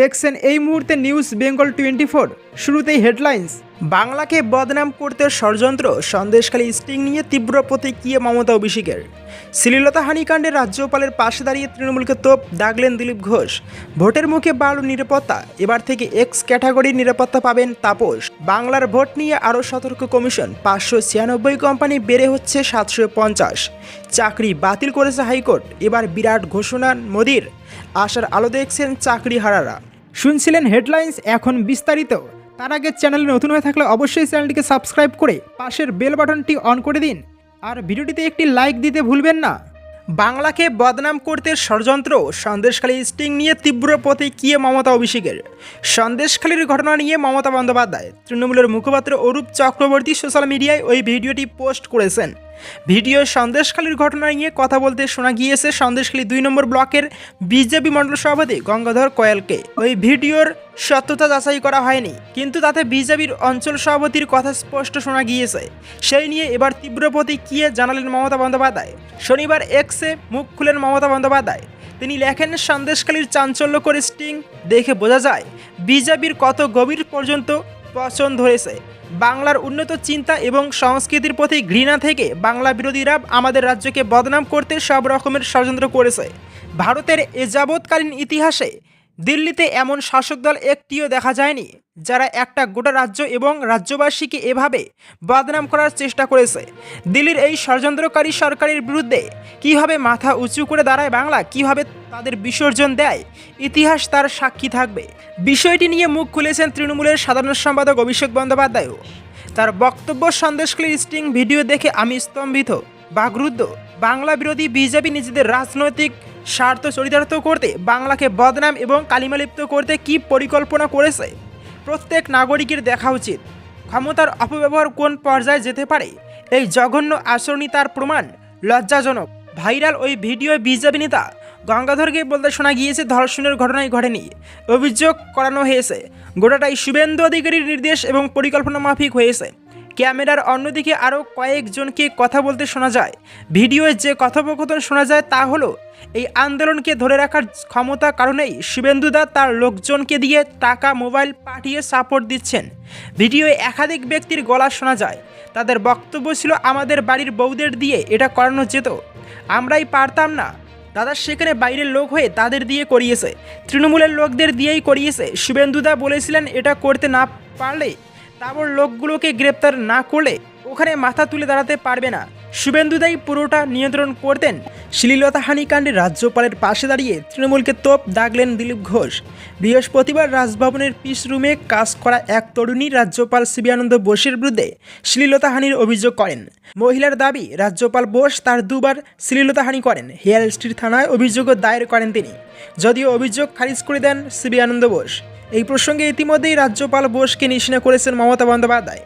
দেখছেন এই মুহূর্তে নিউজ বেঙ্গল টোয়েন্টি ফোর শুরুতেই হেডলাইন্স বাংলাকে বদনাম করতে ষড়যন্ত্র, সন্দেশখালী স্টিং নিয়ে তীব্র প্রতিক্রিয়া মমতা অভিষেকের। শ্লীলতা হানিকাণ্ডে রাজ্যপালের পাশে দাঁড়িয়ে তৃণমূলকে তোপ, দাগলেন দিলীপ ঘোষ। ভোটের মুখে বাড়ল নিরাপত্তা। এবার থেকে এক্স ক্যাটাগরির নিরাপত্তা পাবেন তাপস। বাংলার ভোট নিয়ে আরও সতর্ক কমিশন। পাঁচশো ছিয়ানব্বই কোম্পানি বেড়ে হচ্ছে সাতশো পঞ্চাশ। চাকরি বাতিল করেছে হাইকোর্ট। এবার বিরাট ঘোষণা মোদির। আশার আলো দেখছেন চাকরি হারারা শুনছিলেন হেডলাইন্স, এখন বিস্তারিত। তার আগে চ্যানেলে নতুন হয়ে থাকলে অবশ্যই চ্যানেলটিকে সাবস্ক্রাইব করে পাশের বেল বাটনটি অন করে দিন। আর ভিডিওটিতে একটি লাইক দিতে ভুলবেন না। বাংলাকে বদনাম করতে ষড়যন্ত্র, সন্দেশখালী স্টিং নিয়ে তীব্র প্রতিক্রিয়া মমতা অভিষেকের? সন্দেশখালীর ঘটনা নিয়ে মমতা বন্দ্যোপাধ্যায়, তৃণমূলের মুখপাত্র অরূপ চক্রবর্তী সোশ্যাল মিডিয়ায় ওই ভিডিওটি পোস্ট করেছেন। ভিডিও সন্দেশখালীর ঘটনা নিয়ে কথা বলতে শোনা গিয়েছে, সন্দেশখালী দুই নম্বর ব্লকের বিজেপি মণ্ডল সভাপতি গঙ্গাধর কয়ালকে। ওই ভিডিওর সত্যতা যাচাই করা হয়নি, কিন্তু তাতে বিজেপির অঞ্চল সভাপতির কথা স্পষ্ট শোনা গিয়েছে। সেই নিয়ে এবার তীব্র প্রতিক্রিয়া জানালেন মমতা বন্দ্যোপাধ্যায়। শনিবার এক্সে মুখ খুলেন মমতা বন্দ্যোপাধ্যায়। তিনি লেখেন, সন্দেশখালীর চাঞ্চল্যকর স্টিং দেখে বোঝা যায়, বিজেপির কত গভীর পর্যন্ত পছন্দ ধরেছে। বাংলার উন্নত চিন্তা এবং সংস্কৃতির প্রতি ঘৃণা থেকে বাংলা বিরোধীরা আমাদের রাজ্যকে বদনাম করতে সব রকমের ষড়যন্ত্র করেছে। ভারতের এ যাবৎকালীন ইতিহাসে দিল্লিতে এমন শাসক দল একটিও দেখা যায়নি, যারা একটা গোটা রাজ্য এবং রাজ্যবাসীকে এভাবে বদনাম করার চেষ্টা করেছে। দিল্লির এই ষড়যন্ত্রকারী সরকারের বিরুদ্ধে কীভাবে মাথা উঁচু করে দাঁড়ায় বাংলা, কীভাবে তাদের বিসর্জন দেয়, ইতিহাস তার সাক্ষী থাকবে। বিষয়টি নিয়ে মুখ খুলেছেন তৃণমূলের সাধারণ সম্পাদক অভিষেক বন্দ্যোপাধ্যায়ও। তার বক্তব্য সন্দেশখালী স্টিং ভিডিও দেখে আমি স্তম্ভিত। বাগরুদ্ধ, বাংলা বিরোধী বিজেপি নিজেদের রাজনৈতিক স্বার্থ চরিতার্থ করতে, বাংলাকে বদনাম এবং কালিমালিপ্ত করতে কি পরিকল্পনা করেছে? প্রত্যেক নাগরিকের দেখা উচিত। ক্ষমতার অপব্যবহার কোন পর্যায়ে যেতে পারে? এই জঘন্য আচরণই তার প্রমাণ। লজ্জাজনক। ভাইরাল ওই ভিডিও বিজেপি নেতা গঙ্গাধরকে বলতে শোনা গিয়েছে, ধর্ষণের ঘটনায় ঘটেনি। অভিযোগ করানো হয়েছে। গোটাটাই শুভেন্দু অধিকারীর নির্দেশ এবং পরিকল্পনা মাফিক হয়েছে। ক্যামেরার অন্যদিকে আরও কয়েকজনকে কথা বলতে শোনা যায়। ভিডিওয়ে যে কথোপকথন শোনা যায় তা হলো, এই আন্দোলনকে ধরে রাখার ক্ষমতা কারণেই শুভেন্দুদা তার লোকজনকে দিয়ে টাকা মোবাইল পাঠিয়ে সাপোর্ট দিচ্ছেন। ভিডিওয়ে একাধিক ব্যক্তির গলা শোনা যায়। তাদের বক্তব্য ছিল, আমাদের বাড়ির বউদের দিয়ে এটা করানো যেত। আমরাই পারতাম না। দাদা সেখানে বাইরের লোক হয়ে তাদের দিয়ে করিয়েছে। তৃণমূলের লোকদের দিয়েই করিয়েছে। শুভেন্দুদা বলেছিলেন, এটা করতে না পারলে তারপর লোকগুলোকে গ্রেপ্তার না করলে ওখানে মাথা তুলে দাঁড়াতে পারবে না। শুভেন্দুদাই পুরোটা নিয়ন্ত্রণ করতেন। শ্লীলতা হানিকাণ্ডে রাজ্যপালের পাশে দাঁড়িয়ে তৃণমূলকে তোপ দাগলেন দিলীপ ঘোষ। বৃহস্পতিবার রাজভবনের পিস রুমে কাজ করা এক তরুণী রাজ্যপাল শিবিয়ানন্দ বোসের বিরুদ্ধে শ্লীলতাহানির অভিযোগ করেন। মহিলার দাবি, রাজ্যপাল বোস তার দুবার শ্লীলতাহানি করেন। হেয়ার স্ট্রিট থানায় অভিযোগও দায়ের করেন তিনি। যদিও অভিযোগ খারিজ করে দেন শিবিয়ানন্দ বোস। এই প্রসঙ্গে ইতিমধ্যেই রাজ্যপাল বোসকে নিশানা করেছেন মমতা বন্দ্যোপাধ্যায়।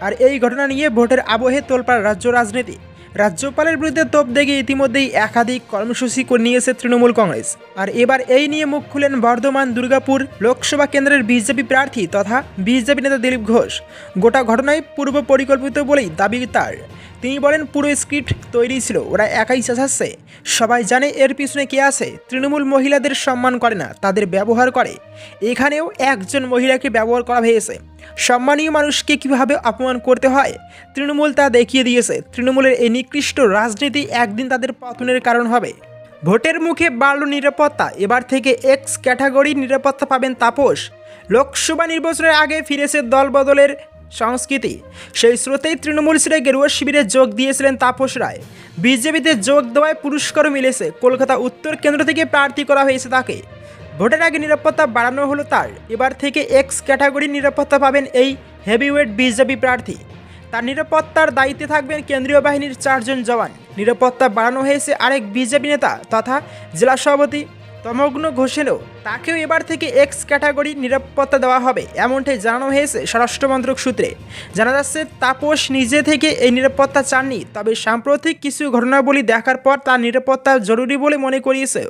আর এই ঘটনা নিয়ে ভোটের আবহে তোলপাড় রাজ্য রাজনীতি। রাজ্যপালের বিরুদ্ধে তোপ দেখে ইতিমধ্যেই একাধিক কর্মসূচি করে নিয়েছে তৃণমূল কংগ্রেস। আর এবার এই নিয়ে মুখ খুলেন বর্ধমান, দুর্গাপুর লোকসভা কেন্দ্রের বিজেপি প্রার্থী তথা বিজেপি নেতা দিলীপ ঘোষ। গোটা ঘটনায় পূর্ব পরিকল্পিত বলেই দাবি তার। তিনি বলেন, পুরো স্ক্রিপ্ট তৈরি ছিল, ওরা একাই চেঁচাচ্ছে। সবাই জানে এর পিছনে কে আছে। তৃণমূল মহিলাদের সম্মান করে না, তাদের ব্যবহার করে। এখানেও একজন মহিলাকে ব্যবহার করা হয়েছে। সম্মানীয় মানুষকে কীভাবে অপমান করতে হয়? তৃণমূল তা দেখিয়ে দিয়েছে। তৃণমূলের এই নিকৃষ্ট রাজনীতি একদিন তাদের পতনের কারণ হবে। ভোটের মুখে বাড়ল নিরাপত্তা। এবার থেকে এক্স ক্যাটাগরির নিরাপত্তা পাবেন তাপস। লোকসভা নির্বাচনের আগে ফিরেছে দল বদলের সংস্কৃতি। সেই স্রোতেই তৃণমূল ছেড়ে গেরুয়া শিবিরে যোগ দিয়েছিলেন তাপস রায়। বিজেপিতে যোগ দেওয়ায় পুরস্কারও মিলেছে। কলকাতা উত্তর কেন্দ্র থেকে প্রার্থী করা হয়েছে তাকে। ভোটের আগে নিরাপত্তা বাড়ানো হলো তার। এবার থেকে এক্স ক্যাটাগরির নিরাপত্তা পাবেন এই হেভিওয়েট বিজেপি প্রার্থী। তার নিরাপত্তার দায়িত্বে থাকবেন কেন্দ্রীয় বাহিনীর চারজন জওয়ান। নিরাপত্তা বাড়ানো হয়েছে আরেক বিজেপি নেতা তথা জেলা সভাপতি তমগ্ন ঘোষেরও তাকেও এবার থেকে এক্স ক্যাটাগরি নিরাপত্তা দেওয়া হবে, এমনটাই জানানো হয়েছে স্বরাষ্ট্রমন্ত্রক সূত্রে। জানা যাচ্ছে, তাপস নিজে থেকে এই নিরাপত্তা চাননি, তবে সাম্প্রতিক কিছু ঘটনাবলী দেখার পর তার নিরাপত্তা জরুরি বলে মনে করিয়েছে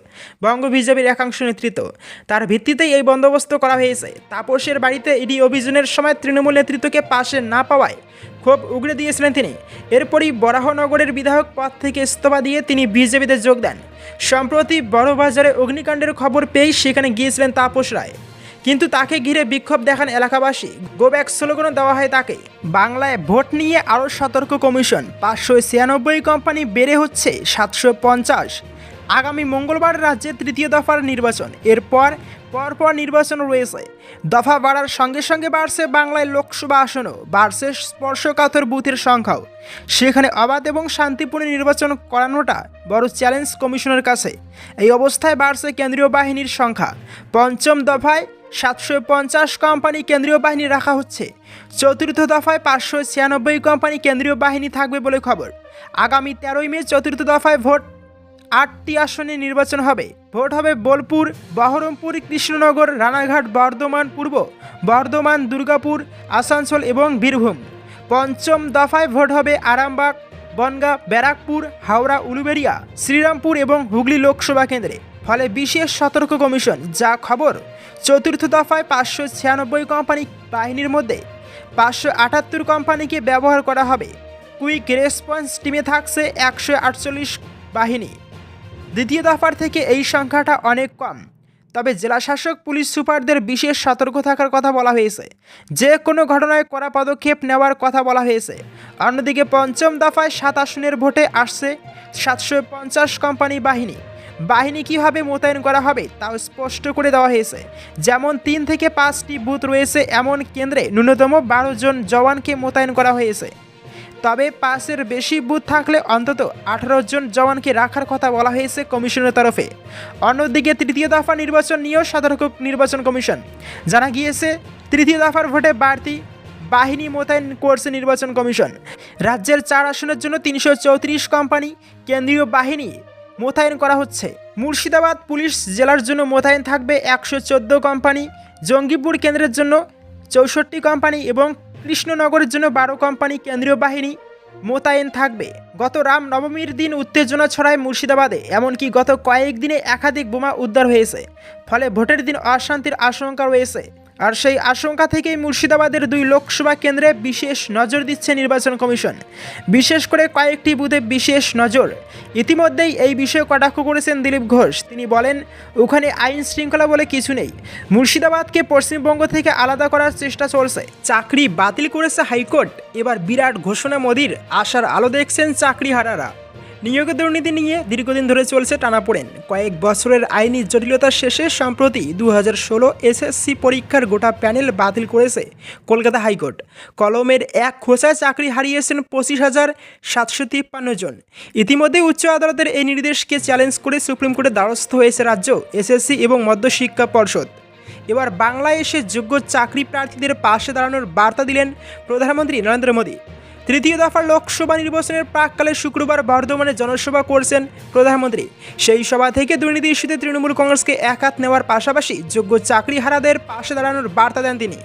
বঙ্গ বিজেপির একাংশ নেতৃত্ব। তার ভিত্তিতেই এই বন্দোবস্ত করা হয়েছে। তাপসের বাড়িতে ইডি অভিযানের সময় তৃণমূল নেতৃত্বকে পাশে না পাওয়ায় ক্ষোভ উগড়ে দিয়েছিলেন তিনি। এরপরই বরাহনগরের বিধায়ক পদ থেকে ইস্তফা দিয়ে তিনি বিজেপিতে যোগ দেন। সম্প্রতি বড়বাজারে অগ্নিকাণ্ডের খবর পেয়েই সেখানে গিয়েছিলেন তাপস রায় কিন্তু তাকে ঘিরে বিক্ষোভ দেখান এলাকাবাসী। গো ব্যাক স্লোগানও দেওয়া হয় তাকে, বাংলায় ভোট নিয়ে আরও সতর্ক কমিশন। পাঁচশো ছিয়ানব্বই কোম্পানি বেড়ে হচ্ছে সাতশো পঞ্চাশ। আগামী মঙ্গলবার রাজ্যে তৃতীয় দফার নির্বাচন। এরপর পরপর নির্বাচন রয়েছে। দফা বাড়ার সঙ্গে সঙ্গে বাড়ছে বাংলায় লোকসভা আসনও, বাড়ছে স্পর্শকাতর বুথের সংখ্যাও। সেখানে অবাধ এবং শান্তিপূর্ণ নির্বাচন করানোটা বড় চ্যালেঞ্জ কমিশনের কাছে। এই অবস্থায় বাড়ছে কেন্দ্রীয় বাহিনীর সংখ্যা। পঞ্চম দফায় সাতশো পঞ্চাশ কোম্পানি কেন্দ্রীয় বাহিনী রাখা হচ্ছে। চতুর্থ দফায় পাঁচশো ছিয়ানব্বই কোম্পানি কেন্দ্রীয় বাহিনী থাকবে বলে খবর। আগামী তেরোই মে চতুর্থ দফায় ভোট আটটি আসনে নির্বাচন হবে। ভোট হবে বোলপুর, বহরমপুর, কৃষ্ণনগর, রানাঘাট, বর্ধমান পূর্ব, বর্ধমান, দুর্গাপুর, আসানসোল এবং বীরভূম। পঞ্চম দফায় ভোট হবে আরামবাগ, বনগাঁ, ব্যারাকপুর, হাওড়া উলুবেড়িয়া শ্রীরামপুর এবং হুগলি লোকসভা কেন্দ্রে। ফলে বিশেষ সতর্ক কমিশন, যা খবর, চতুর্থ দফায় পাঁচশো ছিয়ানব্বই কোম্পানি বাহিনীর মধ্যে পাঁচশো আটাত্তর কোম্পানিকে ব্যবহার করা হবে। কুইক রেসপন্স টিমে থাকছে একশো আটচল্লিশ বাহিনী। দ্বিতীয় দফার থেকে এই সংখ্যাটা অনেক কম। তবে জেলাশাসক, পুলিশ সুপারদের বিশেষ সতর্ক থাকার কথা বলা হয়েছে। যে কোনো ঘটনায় কড়া পদক্ষেপ নেওয়ার কথা বলা হয়েছে। অন্যদিকে পঞ্চম দফায় সাত আসনের ভোটে আসছে সাতশো পঞ্চাশ কোম্পানি বাহিনী। বাহিনী কীভাবে মোতায়েন করা হবে তাও স্পষ্ট করে দেওয়া হয়েছে। যেমন তিন থেকে পাঁচটি বুথ রয়েছে, এমন কেন্দ্রে ন্যূনতম বারো জন জওয়ানকে মোতায়েন করা হয়েছে। তবে পাঁচের বেশি বুথ থাকলে অন্তত আঠারো জন জওয়ানকে রাখার কথা বলা হয়েছে কমিশনের তরফে। অন্যদিকে তৃতীয় দফা নির্বাচন নিয়েও সতর্ক নির্বাচন কমিশন। জানা গিয়েছে, তৃতীয় দফার ভোটে বাড়তি বাহিনী মোতায়েন করছে নির্বাচন কমিশন। রাজ্যের চার আসনের জন্য তিনশো চৌত্রিশ কোম্পানি, কেন্দ্রীয় বাহিনী মোতায়েন করা হচ্ছে। মুর্শিদাবাদ পুলিশ জেলার জন্য মোতায়েন থাকবে একশো চোদ্দ কোম্পানি, জঙ্গিপুর কেন্দ্রের জন্য চৌষট্টি কোম্পানি এবং কৃষ্ণনগরের জন্য বারো কোম্পানি কেন্দ্রীয় বাহিনী মোতায়েন থাকবে। গত রাম নবমীর দিন উত্তেজনা ছড়ায় মুর্শিদাবাদে, এমনকি গত কয়েকদিনে একাধিক বোমা উদ্ধার হয়েছে। ফলে ভোটের দিন অশান্তির আশঙ্কা রয়েছে। আর সেই আশঙ্কা থেকেই মুর্শিদাবাদের দুই লোকসভা কেন্দ্রে বিশেষ নজর দিচ্ছে নির্বাচন কমিশন। বিশেষ করে কয়েকটি বুথে বিশেষ নজর। ইতিমধ্যেই এই বিষয়ে কটাক্ষ করেছেন দিলীপ ঘোষ। তিনি বলেন, ওখানে আইন শৃঙ্খলা বলে কিছু নেই। মুর্শিদাবাদকে পশ্চিমবঙ্গ থেকে আলাদা করার চেষ্টা চলছে। চাকরি বাতিল করেছে হাইকোর্ট। এবার বিরাট ঘোষণা মোদির আশার আলো দেখছেন চাকরিহারারা। নিয়োগ দুর্নীতি নিয়ে দীর্ঘদিন ধরে চলছে টানাপোড়েন। কয়েক বছরের আইনি জটিলতার শেষে সম্প্রতি দু হাজার ষোলো এসএসসি পরীক্ষার গোটা প্যানেল বাতিল করেছে কলকাতা হাইকোর্ট। কলমের এক খোঁচায় চাকরি হারিয়েছেন পঁচিশ হাজার সাতশো তিপ্পান্ন জন। ইতিমধ্যে উচ্চ আদালতের এই নির্দেশকে চ্যালেঞ্জ করে সুপ্রিম কোর্টে দ্বারস্থ হয়েছে রাজ্য, এসএসসি এবং মধ্যশিক্ষা পর্ষদ। এবার বাংলায় এসে যোগ্য চাকরি প্রার্থীদের পাশে দাঁড়ানোর বার্তা দিলেন প্রধানমন্ত্রী নরেন্দ্র মোদী। তৃতীয় দফার লোকসভা নির্বাচনের প্রাককালে শুক্রবার বর্ধমানে জনসভা করছেন প্রধানমন্ত্রী। সেই সভা থেকে দুর্নীতি ইস্যুতে তৃণমূল কংগ্রেসকে একাত নেওয়ার পাশাপাশি যোগ্য চাকরিহারাদের পাশে দাঁড়ানোর বার্তা দেন তিনি।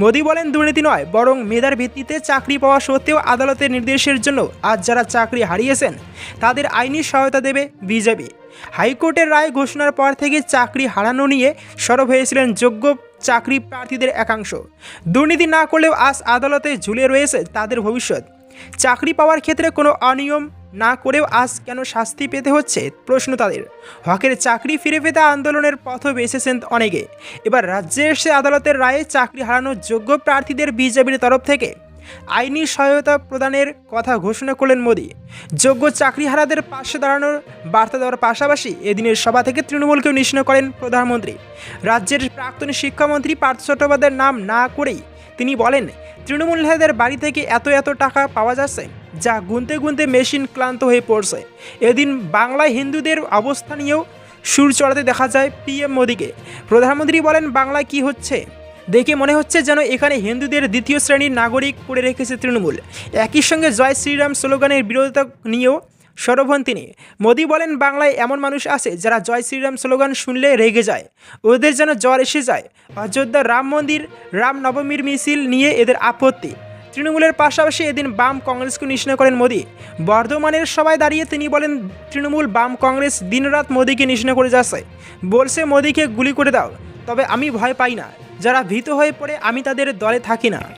মোদী বলেন, দুর্নীতি নয়, বরং মেধার ভিত্তিতে চাকরি পাওয়া সত্ত্বেও আদালতের নির্দেশের জন্য আজ যারা চাকরি হারিয়েছেন, তাদের আইনি সহায়তা দেবে বিজেপি। হাইকোর্টের রায় ঘোষণার পর থেকে চাকরি হারানো নিয়ে সরব হয়েছিলেন যোগ্য চাকরি প্রার্থীদের একাংশ। দুর্নীতি না করলেও আজ আদালতে ঝুলে রয়েছে তাদের ভবিষ্যৎ। চাকরি পাওয়ার ক্ষেত্রে কোনো অনিয়ম না করেও আজ কেন শাস্তি পেতে হচ্ছে? প্রশ্ন তাদের। হকের চাকরি ফিরে পেতে আন্দোলনের পথ বেছেছেন অনেকে। এবার রাজ্যে এসে আদালতের রায়ে চাকরি হারানোর যোগ্য প্রার্থীদের বিজেপির তরফ থেকে আইনি সহায়তা প্রদানের কথা ঘোষণা করলেন মোদী। যোগ্য চাকরিহারাদের পাশে দাঁড়ানোর বার্তা দেওয়ার পাশাপাশি এদিনের সভা থেকে তৃণমূলকেও নিশ্চিন্ন করেন প্রধানমন্ত্রী। রাজ্যের প্রাক্তন শিক্ষামন্ত্রী পার্থ চট্টোপাধ্যায়ের নাম না করেই তিনি বলেন, তৃণমূল নেতাদের বাড়ি থেকে এত এত টাকা পাওয়া যাচ্ছে, যা গুনতে গুনতে মেশিন ক্লান্ত হয়ে পড়ছে। এদিন বাংলায় হিন্দুদের অবস্থা নিয়েও সুর চড়াতে দেখা যায় পিএম মোদীকে। প্রধানমন্ত্রী বলেন, বাংলায় কি হচ্ছে? দেখে মনে হচ্ছে যেন এখানে হিন্দুদের দ্বিতীয় শ্রেণির নাগরিক করে রেখেছে তৃণমূল। একই সঙ্গে জয় শ্রীরাম স্লোগানের বিরোধিতা নিয়েও সরব হন তিনি। মোদী বলেন, বাংলায় এমন মানুষ আছে যারা জয় শ্রীরাম স্লোগান শুনলে রেগে যায়। ওদের যেন জ্বর এসে যায়। অযোধ্যা রাম মন্দির, রাম নবমীর মিছিল নিয়ে এদের আপত্তি। তৃণমূলের পাশাপাশি এদিন বাম কংগ্রেসকে নিশ্চয় করেন মোদী। বর্ধমানের সবাই দাঁড়িয়ে তিনি বলেন, তৃণমূল বাম কংগ্রেস দিনরাত মোদীকে নিশ্চয় করে যাচ্ছে। বলছে, মোদীকে গুলি করে দাও। তবে আমি ভয় পাই না। যারা ভীত হয়ে পড়ে আমি তাদের দলে থাকি না।